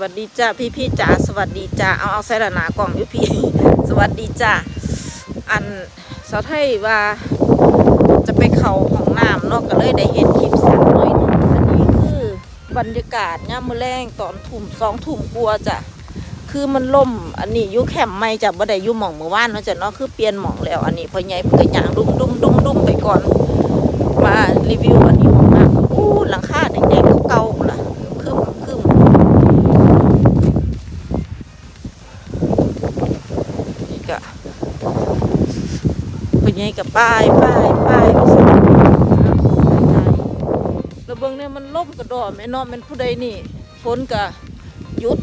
วัสดีจ้าพี่พี่จ๋าสวัสดีจ้าเอาเอาใส่ละหนากล่องพี่พี่ สวัสดีจ้าอันสาวไทยว่าจะไปเขาห้องน้ำนาะก็เลยได้เห็นคลิปสั้นน่อยนึงอันนี้คือบรรยากาศย่ามมือแรงตอนทุ่มสองทุ่มกลัวจ้ะคือมันล่มอันนี้ยุแคมป์ไม่จ้ะบ่ได้ยู่หม่องเมื่อวานเนาะจ้ะเนาะคือเปลี่ยนหม่องแล้ว อันนี้พอใหญ่เพิ่นก็ย่างดุมดุมดุมดุมไปก่อน มารีวิวอันนี้ห้องน้ำอู้หลังคาแดงๆเก่าๆล่ะคือคือ นี่ก็เป็นไง กับป้ายป้ายป้ายไปสิแล้วเบิ่งเนี่ยมันล่มกระดอแม่นอมันผู้ใดนี่ฝนก็หยุด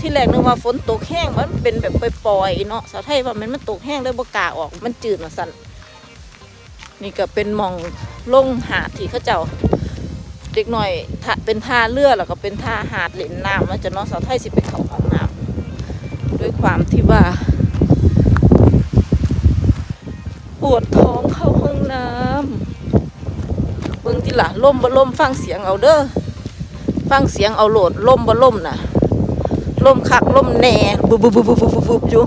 ที่แรกนึกว่าฝนตกแห้งมันเป็นแบบปล่อยๆเนาะสาวไทยว่ามันมันตกแห้งเลยบ่กาออกมันจืดมาสั่นนี่ก็เป็นมองลงหาดที่เขาเจ้าเด็กหน่อยถ้าเป็นท่าเรือแล้วก็เป็นท่าหาดเล่นน้ำแล้วจะเนาะสาวไทยสิไปเขาห้องน้ำด้วยความที่ว่า ปวดท้องเข้าห้องน้ำเบิ่งที่ละล่มบ่ล่มฟังเสียงเอาเด้อฟังเสียงเอาโหลดล่มบ่ล่มน่ะล่มคักล่มแหน่บุบบุบบุบบุบบุบอยู่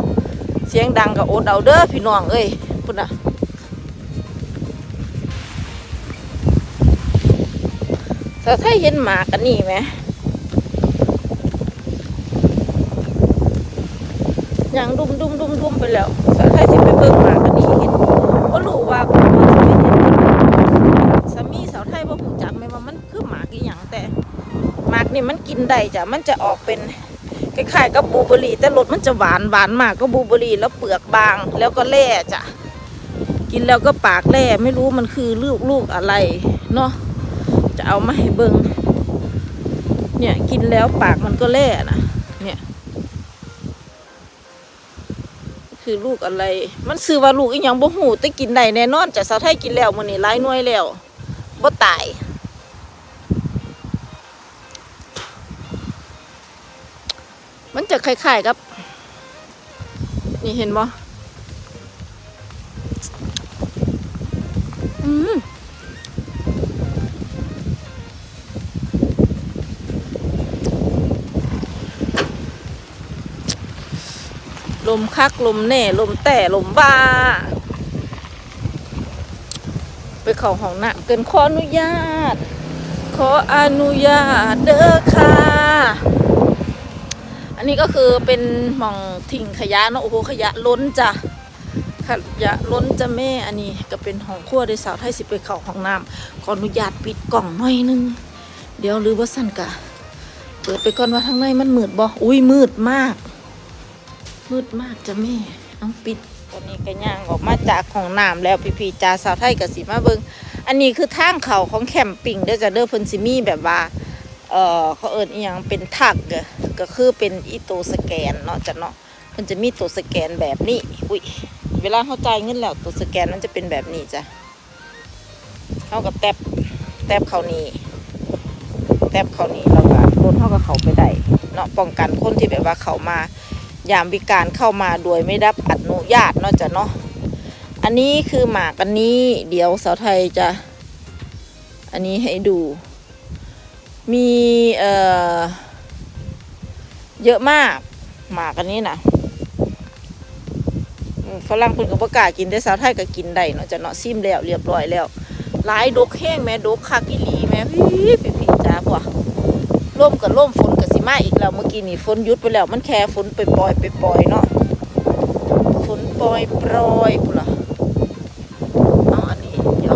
เสียงดังก็อดเอาเด้อพี่น้องเอ้ยพุ่นน่ะแต่ถ้าเห็นหมากันนี่ไหมยังดุมดุมดุมดุมไปแล้วสาวไทยสิไปเบิ่งหมากัน ได้จ้ะมันจะออกเป็นคล้ายๆกับบูเบอรี่ แต่รสมันจะหวานหวานมากก็บูเบอรี่แล้วเปลือกบางแล้วก็แร่จ้ะกินแล้วก็ปากแร่ไม่รู้มันคือลูกลูกอะไรเนาะจะเอามาให้เบิ่งเนี่ยกินแล้วปากมันก็แร่นะเนี่ยคือลูกอะไร มันซื้อว่าลูกอีหยังบ่หูแต่กินได้แน่นอนจะสาวไทยกินแล้วมื้อนี้หลายหน่วยแล้วบ่ตาย มันจะคล้ายๆกับ นี่เห็นบ่อืมลมคักลมแน่ลมแต่ลมบ้า ไปเขาห้องน้ำเกินขออนุญาต ขออนุญาตเด้อค่ะ อันนี้ก็คือเป็นหม่องทิ้งขยะเนาะโอ้โหขยะล้นจ้ะขยะล้นจ้ะแม่อันนี้ก็เป็นห้องครัวโดยสาวไทยสิไปเขาห้องน้ำขออนุญาตปิดกล่องหน่อยนึง เดี๋ยวหรือว่าสั่นกะเปิดไปก่อนว่าทางในมันมืดบ่อุ้ยมืดมาก มืดมากจ้ะแม่เอาปิดตอนนี้ก็ย่างออกมาจากห้องน้ำแล้วพี่พีจ่าสาวไทยกับสีมาเบิงอันนี้คือทางเขาของแคมปิ้งเด้อจ้ะเด้อเพิ่นสิมีแบบว่าเออเขาเอิ้นอีหยังเป็นทักเก็คือเป็นอีตัวสแกนเนาะจ้ะเนาะมันจะมีตัวสแกนแบบนี้ อุ้ย เวลาเขาจ่ายเงินแล้วตัวสแกนมันจะเป็นแบบนี้จ้ะเขากับแตบแตบเขานี่แตบเขานี่แล้วก็รถเขาก็เขาไปได้เนาะป้องกันคนที่แบบว่าเขามา ยามวิการเข้ามาโดยไม่ได้รับอนุญาตเนาะจ้ะเนาะ อันนี้คือหมากอันนี้ เดี๋ยวสาวไทยจะ อันนี้ให้ดู มีเอ่อ เยอะมาก หมากอันนี้นะฝรั่งเพิ่นก็บ่กล้ากินแต่สาวไทยก็กินได้เนาะจะเนาะซิมแล้วเรียบร้อยแล้วหลายดกแห้งแม่ดกคักอีหลีแม่พี่พี่พี่จ้าพวกร่มกับร่มฝนกับสิมาอีกแล้วเมื่อกี้นี่ฝนยุดไปแล้วมันแค่ฝนไปปล่อยไปปล่อยเนาะฝนปล่อยปล่อยๆพุ่นล่ะเอาอันนี้เดี๋ยว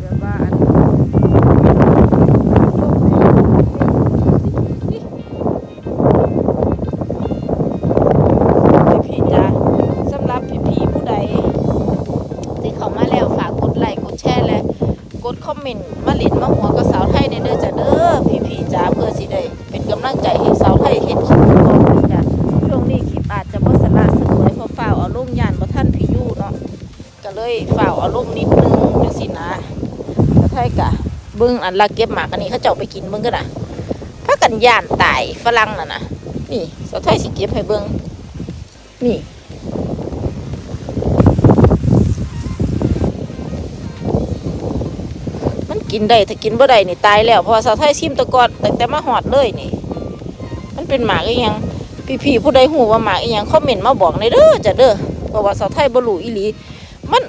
แบบว่าอันพี่ๆจ้าสำหรับพี่ๆผู้ใด ที่เขามาแล้วฝากกดไลค์กดแชร์และ กดคอมเมนต์มาเล่นมาหัวกับสาวไทยในเด้อจ้ะเด้อพี่ๆจ้าเพื่อสิได้เป็นกำลังใจให้สาวไทยเฮ็ดคลิปต่อไปจ้ะช่วงนี้คลิปอาจจะบ่สละสวยเพราะฝ่าวอารมณ์ยานบ่ทันพี่ยู่เนาะก็เลยฝ่าวอารมณ์นิดนึงจังซี่นะสาวไทยกะเบิ่งอันลักเก็บหมากอันนี้เขาเจ้าไปกินเบิ่งก็น่ะพากันย่านตายฝรั่งน่ะนะนี่สาวไทยสิเก็บให้เบิ่งนี่ กินได้ถ้ากินบ่ได้นี่ตายแล้วเพราะว่าสาวไทยซิมตะกอนแต่แต่มาหอดเลยนี่ มันเป็นหมากอีหยังพี่ๆผู้ใดหูว่าหมากอีหยังคอมเมนต์มาบอกในเด้อจ้ะเด้อเพราะว่าสาวไทยบ่รู้อีหลี มัน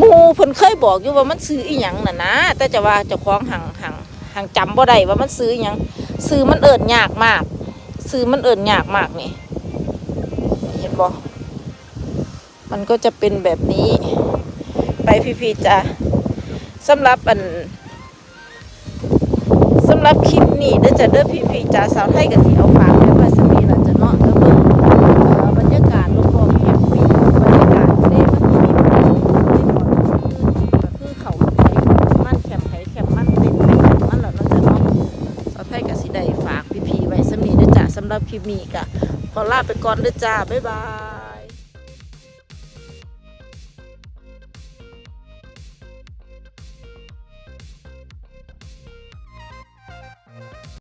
มูเพิ่นเคยบอกอยู่ว่ามันซื้ออีหยังน่ะนะแต่จะว่าเจ้าของหังหังหังจำบ่ได้ว่ามันซื้ออีหยังซื้อมันเอิ้นยากมากซื้อมันเอิ้นยากมากนี่ เห็นบ่มันก็จะเป็นแบบนี้ ไปพี่ๆจ้ะสำหรับอัน รับคลิปนี้เด้อจ้ะเด้อพี่ๆจ้ะสาวไทยก็สิเอาฝากไว้ว่าสมีล่ะจ้ะเนาะแล้วเบิ่งบรรยากาศรอบๆแคมปิ้งบรรยากาศเด้มันมีมันมีก็คือเขาไปมันแคมป์ไผแคมมันเต็นไปแคมป์มันแล้วเนาจะเนาะสาวไทยก็สิได้ฝากพี่ๆไว้สมีเด้อจ้ะสำหรับคลิปนี้ก็ขอลาไปก่อนเด้อจ้าบ๊ายบาย